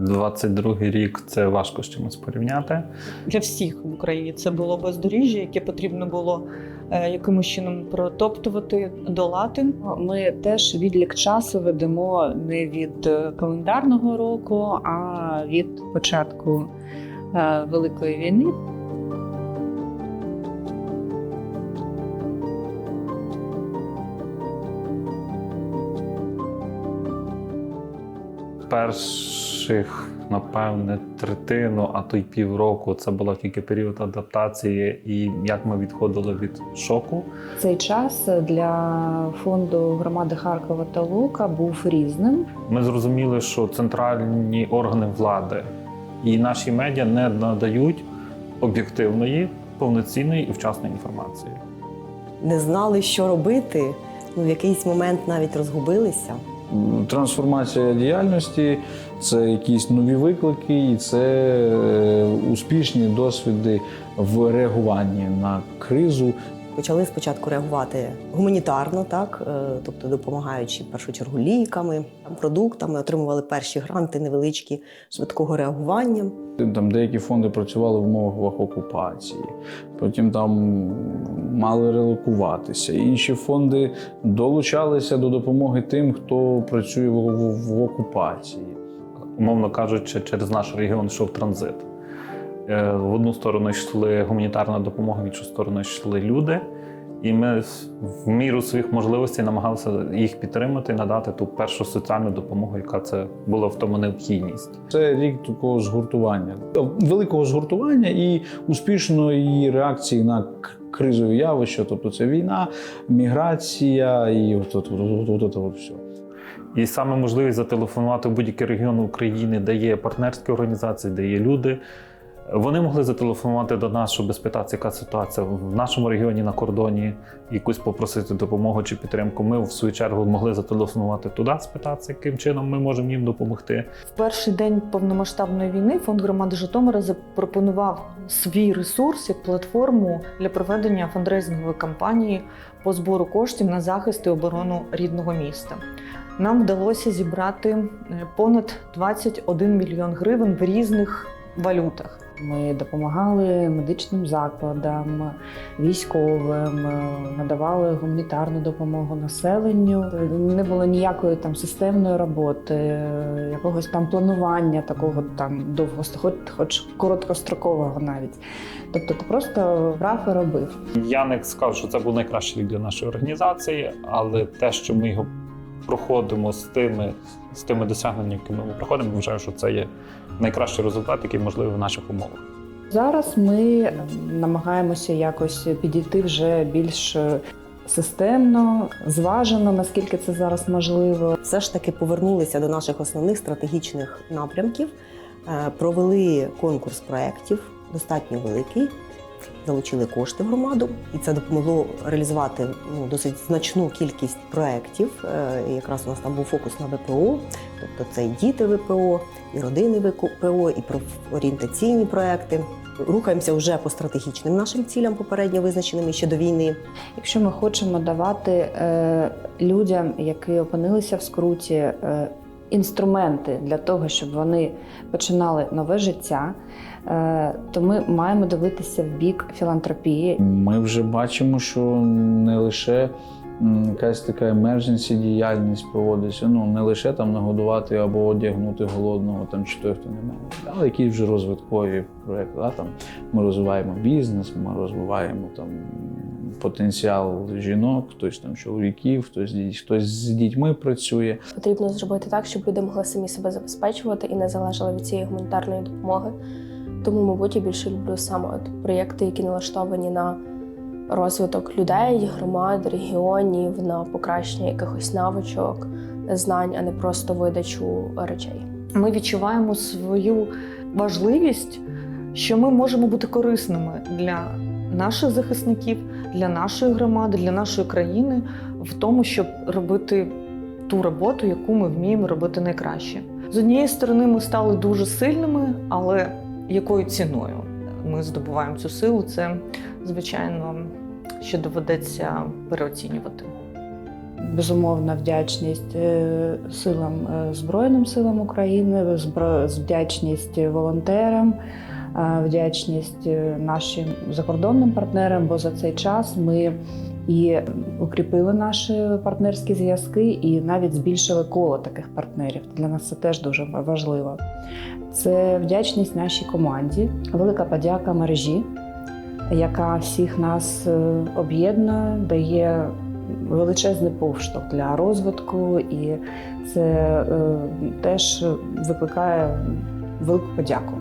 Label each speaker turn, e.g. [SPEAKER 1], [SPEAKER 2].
[SPEAKER 1] 22-й рік це важко з чимось порівняти.
[SPEAKER 2] Для всіх в Україні це було бездоріжжя, яке потрібно було е, якимось чином протоптувати, долати.
[SPEAKER 3] Ми теж відлік часу ведемо не від е, календарного року, а від початку е, Великої війни.
[SPEAKER 1] Перших, напевне, третину, а то й півроку це була тільки період адаптації, і як ми відходили від шоку.
[SPEAKER 3] Цей час для фонду громади Харкова та Лука був різним.
[SPEAKER 1] Ми зрозуміли, що центральні органи влади і наші медіа не надають об'єктивної, повноцінної і вчасної інформації.
[SPEAKER 4] не знали, що робити. Ну, в якийсь момент навіть розгубилися.
[SPEAKER 5] Трансформація діяльності це якісь нові виклики, і це е, успішні досвіди в реагуванні на кризу.
[SPEAKER 4] Почали спочатку реагувати гуманітарно, так е, тобто допомагаючи в першу чергу ліками, продуктами, отримували перші гранти невеличкі швидкого реагування.
[SPEAKER 5] Там деякі фонди працювали в умовах окупації, потім там мали релокуватися. Інші фонди долучалися до допомоги тим, хто працює в, окупації.
[SPEAKER 1] Умовно кажучи, через наш регіон йшов транзит. Е, В одну сторону йшли гуманітарна допомога, в іншу сторону йшли люди. І ми в міру своїх можливостей намагалися їх підтримати надати ту першу соціальну допомогу, яка це була в тому необхідність.
[SPEAKER 5] Це рік такого згуртування, великого згуртування і успішної реакції на кризові явища, тобто це війна, міграція і от, от, от, от, от, от все.
[SPEAKER 1] І саме можливість зателефонувати в будь-який регіон України, де є партнерські організації, де є люди. Вони могли зателефонувати до нас, щоб спитати, яка ситуація в нашому регіоні на кордоні, якусь попросити допомогу чи підтримку. Ми в свою чергу могли зателефонувати туди, спитатися, яким чином ми можемо їм допомогти.
[SPEAKER 2] В перший день повномасштабної війни фонд громади Житомира запропонував свій ресурс як платформу для проведення фандрейзингової кампанії по збору коштів на захист і оборону рідного міста. Нам вдалося зібрати е, понад 21 мільйон гривень в різних валютах.
[SPEAKER 3] Ми допомагали медичним закладам, військовим, е, надавали гуманітарну допомогу населенню. Не було ніякої там системної роботи, якогось там планування такого там довго, хоч, хоч короткострокового навіть. Тобто ти просто брав і робив.
[SPEAKER 1] Я не скажу, що це був найкращий рік для нашої організації, але те, що ми його проходимо з тими, з тими досягненнями, якими ми проходимо, вважаю, що це є найкращий результат, який можливий в наших умовах.
[SPEAKER 3] Зараз ми е, намагаємося якось підійти вже більш е, системно, зважено, наскільки це зараз можливо.
[SPEAKER 4] Все ж таки повернулися до наших основних стратегічних напрямків, е, провели конкурс проєктів, достатньо великий. Залучили кошти в громаду, і це допомогло реалізувати ну, досить значну кількість проєктів. Е, і Якраз у нас там був фокус на ВПО, тобто це і діти ВПО, і родини ВПО, і профорієнтаційні проекти. Рухаємося вже по стратегічним нашим цілям, попередньо визначеним ще до війни.
[SPEAKER 3] Якщо ми хочемо давати е, людям, які опинилися в скруті, е, інструменти для того, щоб вони починали нове життя, е, то ми маємо дивитися в бік філантропії.
[SPEAKER 5] Ми вже бачимо, що не лише якась така емердженсі діяльність проводиться, ну не лише там нагодувати або одягнути голодного там чи той, хто не має, але якісь вже розвиткові проекти. Да? Там ми розвиваємо бізнес, ми розвиваємо там потенціал жінок, хтось там чоловіків, хтось, хтось з дітьми працює.
[SPEAKER 6] Потрібно зробити так, щоб люди могли самі себе забезпечувати і не залежали від цієї гуманітарної допомоги. Тому, мабуть, я більше люблю саме от проєкти, які налаштовані на розвиток людей, громад, регіонів, на покращення якихось навичок, знань, а не просто видачу речей.
[SPEAKER 2] Ми відчуваємо свою важливість, що ми можемо бути корисними для наших захисників, для нашої громади, для нашої країни в тому, щоб робити ту роботу, яку ми вміємо робити найкраще. З однієї сторони, ми стали дуже сильними, але якою ціною ми здобуваємо цю силу, це звичайно ще доведеться переоцінювати.
[SPEAKER 3] Безумовна вдячність е, силам е, Збройним силам України, вдячність волонтерам, вдячність е, нашим закордонним партнерам, бо за цей час ми і укріпили наші партнерські зв'язки, і навіть збільшили коло таких партнерів. Для нас це теж дуже важливо. Це вдячність нашій команді, велика подяка мережі, яка всіх нас е, об'єднує, дає величезний повштовх для розвитку, і це е, теж викликає велику подяку.